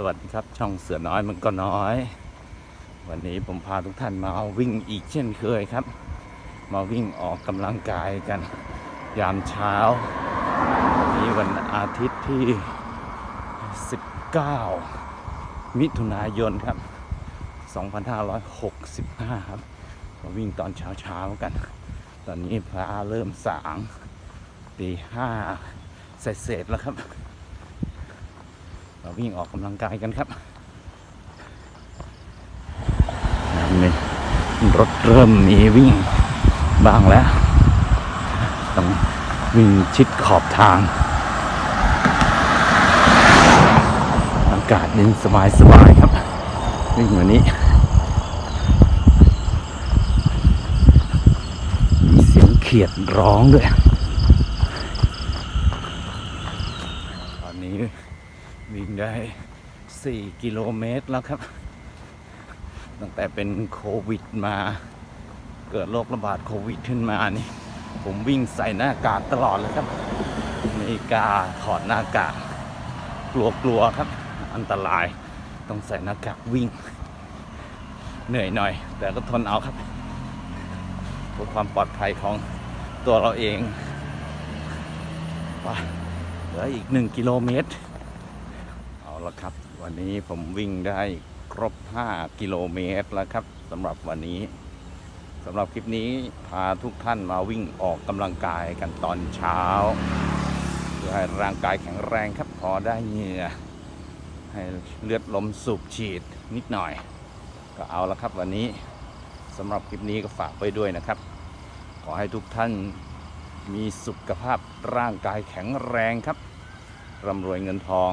สวัสดีครับช่องเสือน้อยมันก็น้อย วันนี้ผมพาทุกท่านมาวิ่งอีกเช่นเคยครับ มาวิ่งออกกำลังกายกัน ยามเช้านี้วันอาทิตย์ที่ 19 มิถุนายนครับ 2565 ครับมาวิ่งตอนเช้าๆกัน ตอนนี้พระเริ่มสางตีห้าเสร็จแล้วครับ เราวิ่งออกกำลังกายกันครับนี่รถเริ่มมีวิ่งบ้างแล้ว ต้องวิ่งชิดขอบทาง อากาศเย็นสบายสบายครับ วิ่งวันนี้ มีเสียงเขียดร้องด้วย ตอนนี้ วิ่ง ได้ 4 กิโลเมตรแล้วครับ ตั้งแต่เป็นโควิดมา เกิดโรคระบาดโควิดขึ้นมานี่ ผมวิ่งใส่หน้ากากตลอดเลยครับไม่กล้าถอดหน้ากากกลัวกลัวๆครับ อันตรายต้องใส่หน้ากากวิ่ง เหนื่อยหน่อย แต่ก็ทนเอาครับเพื่อความปลอดภัยของตัวเราเองไปเหลืออีกหนึ่งกิโลเมตร เอาละครับ วันนี้ผมวิ่งได้ครบ 5 กิโลเมตรแล้วครับสำหรับวันนี้สำหรับคลิปนี้พาทุกท่านมาวิ่งออกกำลังกายกันตอนเช้า เพื่อให้ร่างกายแข็งแรงครับพอได้เหงื่อให้เลือดลมสูบฉีดนิดหน่อย ก็เอาละครับวันนี้สำหรับคลิปนี้ก็ฝากไว้ด้วยนะครับ ขอให้ทุกท่านมีสุขภาพร่างกายแข็งแรงครับร่ำรวยเงินทอง